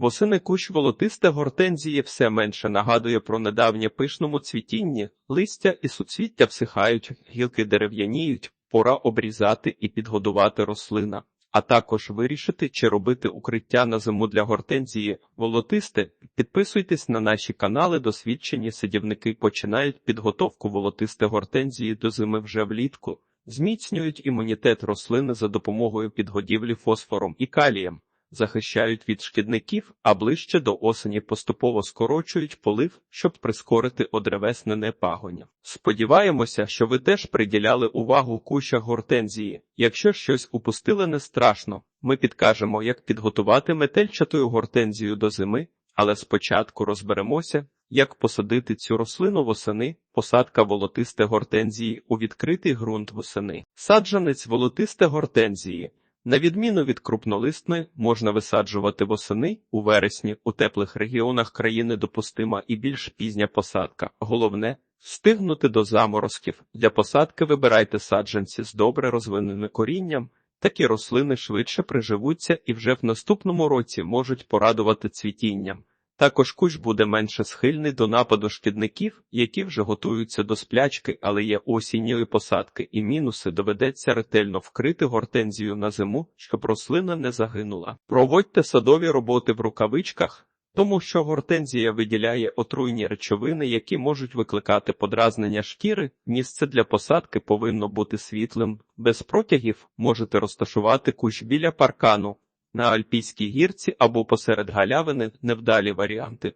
Восени кущ волотисте гортензії все менше нагадує про недавнє пишному цвітінні, листя і суцвіття всихають, гілки дерев'яніють, пора обрізати і підгодувати рослина, а також вирішити, чи робити укриття на зиму для гортензії. Волотисте, підписуйтесь на наші канали, досвідчені садівники починають підготовку волотисте гортензії до зими вже влітку, зміцнюють імунітет рослини за допомогою підгодівлі фосфором і калієм захищають від шкідників, а ближче до осені поступово скорочують полив, щоб прискорити одревеснене пагоння. Сподіваємося, що ви теж приділяли увагу кущах гортензії. Якщо щось упустили, не страшно. Ми підкажемо, як підготувати метельчатою гортензію до зими, але спочатку розберемося, як посадити цю рослину восени, посадка волотисте гортензії у відкритий ґрунт восени. Саджанець волотисте гортензії. На відміну від крупнолистної, можна висаджувати восени у вересні, у теплих регіонах країни допустима і більш пізня посадка. Головне встигнути до заморозків. Для посадки вибирайте саджанці з добре розвиненим корінням. Такі рослини швидше приживуться і вже в наступному році можуть порадувати цвітінням. Також кущ буде менше схильний до нападу шкідників, які вже готуються до сплячки, але є осінньої посадки, і мінуси доведеться ретельно вкрити гортензію на зиму, щоб рослина не загинула. Проводьте садові роботи в рукавичках, тому що гортензія виділяє отруйні речовини, які можуть викликати подразнення шкіри. Місце для посадки повинно бути світлим. Без протягів можете розташувати кущ біля паркану на Альпійській гірці або посеред галявини невдалі варіанти.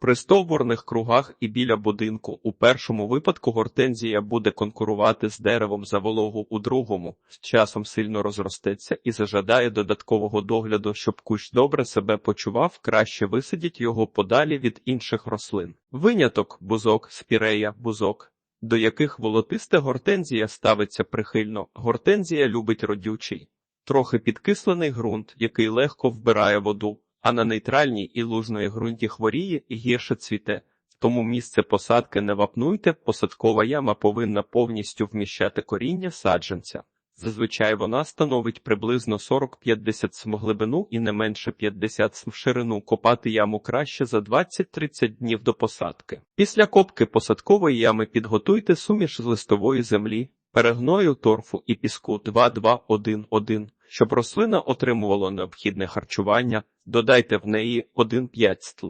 При стовбурних кругах і біля будинку у першому випадку гортензія буде конкурувати з деревом за вологу у другому, з часом сильно розростеться і зажадає додаткового догляду, щоб кущ добре себе почував, краще висадіть його подалі від інших рослин. Виняток бузок, спірея, бузок. До яких волотиста гортензія ставиться прихильно. Гортензія любить родючий, трохи підкислений ґрунт, який легко вбирає воду, а на нейтральній і лужної ґрунті хворіє і гірше цвіте. Тому місце посадки не вапнуйте, посадкова яма повинна повністю вміщати коріння саджанця. Зазвичай вона становить приблизно 40-50 см глибину і не менше 50 см в ширину. Копати яму краще за 20-30 днів до посадки. Після копки посадкової ями підготуйте суміш з листової землі, перегною торфу і піску 2-2-1-1. Щоб рослина отримувала необхідне харчування, додайте в неї 1-5 стл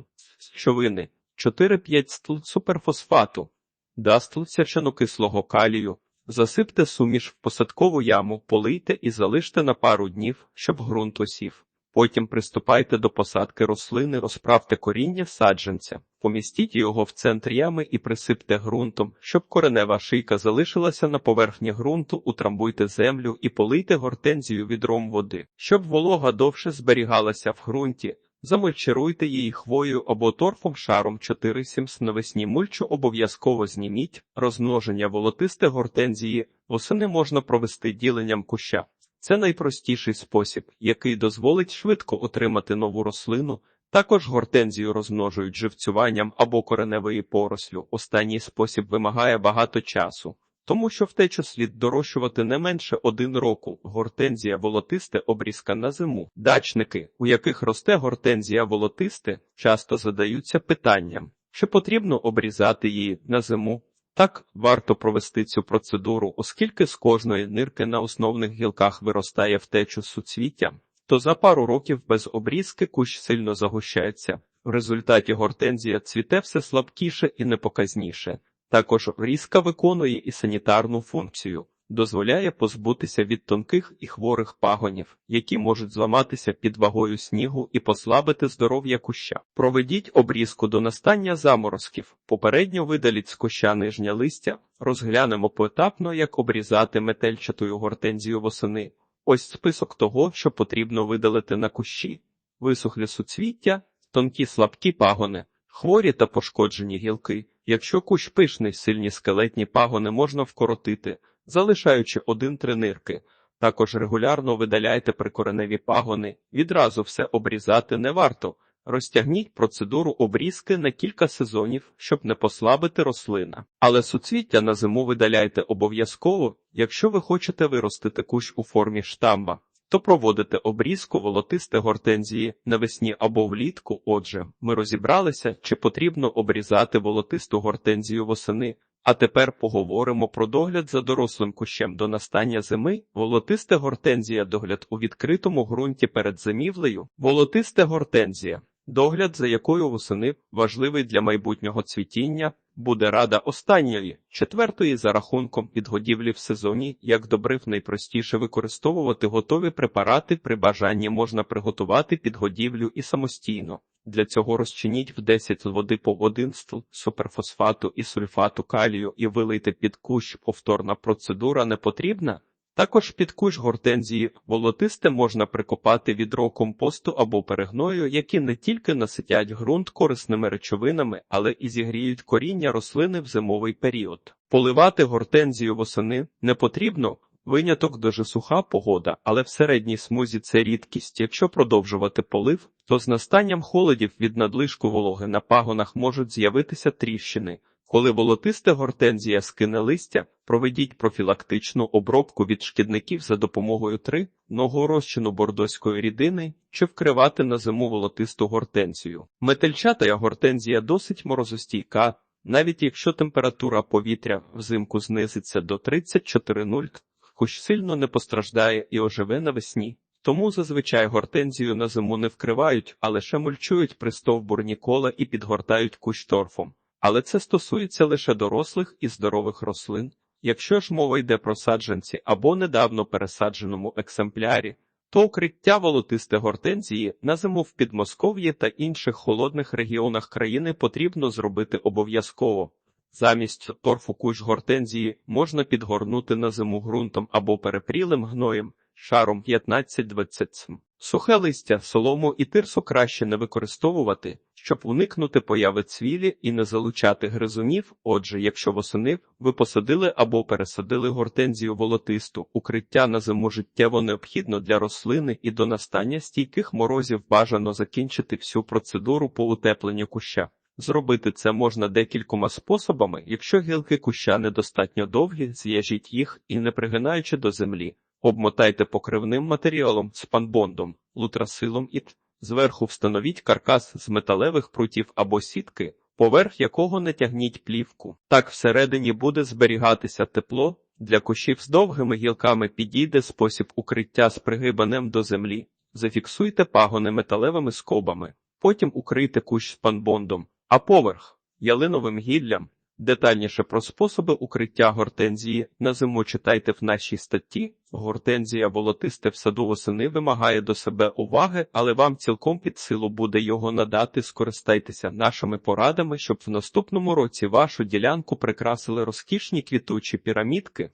щовини, 4-5 стл суперфосфату, дастл сячанокислого калію, засипте суміш в посадкову яму, полийте і залиште на пару днів, щоб ґрунт осів. Потім приступайте до посадки рослини, розправте коріння саджанця, помістіть його в центр ями і присипте ґрунтом, щоб коренева шийка залишилася на поверхні ґрунту, утрамбуйте землю і полийте гортензію відром води. Щоб волога довше зберігалася в ґрунті, замульчируйте її хвою або торфом шаром 4-7 навесні мульчу обов'язково зніміть, розмноження волотисте гортензії, восени можна провести діленням куща. Це найпростіший спосіб, який дозволить швидко отримати нову рослину. Також гортензію розмножують живцюванням або кореневої порослю. Останній спосіб вимагає багато часу, тому що втечу слід дорощувати не менше один року. Гортензія волотисте обрізка на зиму. Дачники, у яких росте гортензія волотисте, часто задаються питанням, чи потрібно обрізати її на зиму. Так, варто провести цю процедуру, оскільки з кожної нирки на основних гілках виростає втечу суцвіття, то за пару років без обрізки кущ сильно загущається. В результаті гортензія цвіте все слабкіше і непоказніше. Також різка виконує і санітарну функцію, дозволяє позбутися від тонких і хворих пагонів, які можуть зламатися під вагою снігу і послабити здоров'я куща. Проведіть обрізку до настання заморозків, попередньо видаліть з куща нижнє листя, розглянемо поетапно, як обрізати метельчатою гортензію восени. Ось список того, що потрібно видалити на кущі: висохлі суцвіття, тонкі слабкі пагони, хворі та пошкоджені гілки. Якщо кущ пишний, сильні скелетні пагони можна вкоротити залишаючи один-три нирки. Також регулярно видаляйте прикореневі пагони, відразу все обрізати не варто. Розтягніть процедуру обрізки на кілька сезонів, щоб не послабити рослина. Але суцвіття на зиму видаляйте обов'язково, якщо ви хочете виростити кущ у формі штамба. то проводите обрізку волотисте гортензії навесні або влітку. Отже, ми розібралися, чи потрібно обрізати волотисту гортензію восени. А тепер поговоримо про догляд за дорослим кущем до настання зими. Волотисте гортензія догляд у відкритому ґрунті перед зимівлею. Волотисте гортензія. Догляд, за якою восени важливий для майбутнього цвітіння, буде рада останньої, четвертої за рахунком підгодівлі в сезоні, як добрив найпростіше використовувати готові препарати, при бажанні можна приготувати підгодівлю і самостійно. Для цього розчиніть в 10 води по 1 стл суперфосфату і сульфату калію і вилийте під кущ. Повторна процедура не потрібна. Також під кущ гортензії волотисте можна прикопати відро компосту або перегною, які не тільки наситять ґрунт корисними речовинами, але і зігріють коріння рослини в зимовий період. Поливати гортензію восени не потрібно. Виняток дуже суха погода, але в середній смузі це рідкість. Якщо продовжувати полив, то з настанням холодів від надлишку вологи на пагонах можуть з'явитися тріщини. Коли волотиста гортензія скине листя, проведіть профілактичну обробку від шкідників за допомогою 3 ного розчину бордоської рідини чи вкривати на зиму волотисту гортензію. Метельчата гортензія досить морозостійка, навіть якщо температура повітря взимку знизиться до 34,0, кущ сильно не постраждає і оживе навесні. Тому зазвичай гортензію на зиму не вкривають, а лише мульчують пристовбурні кола і підгортають кущ торфом. Але це стосується лише дорослих і здорових рослин. Якщо ж мова йде про саджанці або недавно пересадженому екземплярі, то укриття волотисте гортензії на зиму в Підмосков'ї та інших холодних регіонах країни потрібно зробити обов'язково. Замість торфу кущ гортензії можна підгорнути на зиму ґрунтом або перепрілим гноєм шаром 15-20 см. Сухе листя, солому і тирсу краще не використовувати, щоб уникнути появи цвілі і не залучати гризунів. Отже, якщо восени ви посадили або пересадили гортензію волотисту, укриття на зиму життєво необхідно для рослини і до настання стійких морозів бажано закінчити всю процедуру по утепленню куща. Зробити це можна декількома способами, якщо гілки куща недостатньо довгі, зв'яжіть їх і не пригинаючи до землі. Обмотайте покривним матеріалом спанбондом, лутрасилом і т. Зверху встановіть каркас з металевих прутів або сітки, поверх якого не тягніть плівку. Так всередині буде зберігатися тепло. Для кущів з довгими гілками підійде спосіб укриття з пригибанем до землі. Зафіксуйте пагони металевими скобами, потім укрийте кущ спанбондом, а поверх ялиновим гіллям. Детальніше про способи укриття гортензії на зиму читайте в нашій статті. Гортензія волотисте в саду восени вимагає до себе уваги, але вам цілком під силу буде його надати. Скористайтеся нашими порадами, щоб в наступному році вашу ділянку прикрасили розкішні квітучі пірамідки.